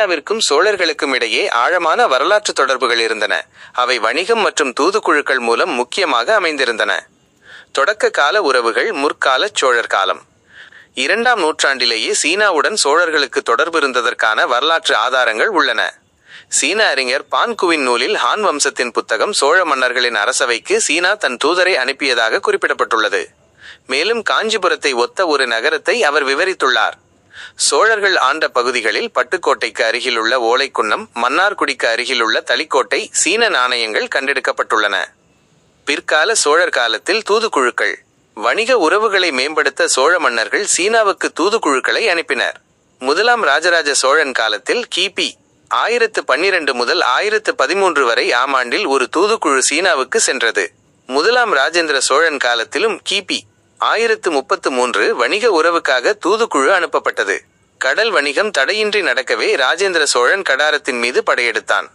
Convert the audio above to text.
சீனாவிற்கும் சோழர்களுக்கும் இடையே ஆழமான வரலாற்று தொடர்புகள் இருந்தன. அவை வணிகம் மற்றும் தூதுக்குழுக்கள் மூலம் முக்கியமாக அமைந்திருந்தன. தொடக்க கால உறவுகள் முற்கால சோழர் காலம். இரண்டாம் நூற்றாண்டிலேயே சீனாவுடன் சோழர்களுக்கு தொடர்பு இருந்ததற்கான வரலாற்று ஆதாரங்கள் உள்ளன. சீன அறிஞர் பான்குவின் நூலில் ஹான் வம்சத்தின் புத்தகம் சோழ மன்னர்களின் அரசவைக்கு சீனா தன் தூதரை அனுப்பியதாக குறிப்பிடப்பட்டுள்ளது. மேலும் காஞ்சிபுரத்தை ஒத்த ஒரு நகரத்தை அவர் விவரித்துள்ளார். சோழர்கள் ஆண்ட பகுதிகளில் பட்டுக்கோட்டைக்கு அருகிலுள்ள ஓலைக்குன்னம் மன்னார்குடிக்கு அருகிலுள்ள தளிக்கோட்டை சீன நாணயங்கள் கண்டெடுக்கப்பட்டுள்ளன. பிற்கால சோழர் காலத்தில் தூதுக்குழுக்கள் வணிக உறவுகளை மேம்படுத்த சோழ மன்னர்கள் சீனாவுக்கு தூதுக்குழுக்களை அனுப்பினர். முதலாம் ராஜராஜ சோழன் காலத்தில் கிபி ஆயிரத்து பன்னிரண்டு முதல் ஆயிரத்து பதிமூன்று வரை ஆம் ஆண்டில் ஒரு தூதுக்குழு சீனாவுக்கு சென்றது. முதலாம் ராஜேந்திர சோழன் காலத்திலும் கிபி ஆயிரத்து முப்பத்து மூன்று வணிக உறவுக்காக தூதுக்குழு அனுப்பப்பட்டது. கடல் வணிகம் தடையின்றி நடக்கவே ராஜேந்திர சோழன் கடாரத்தின் மீது படையெடுத்தான்.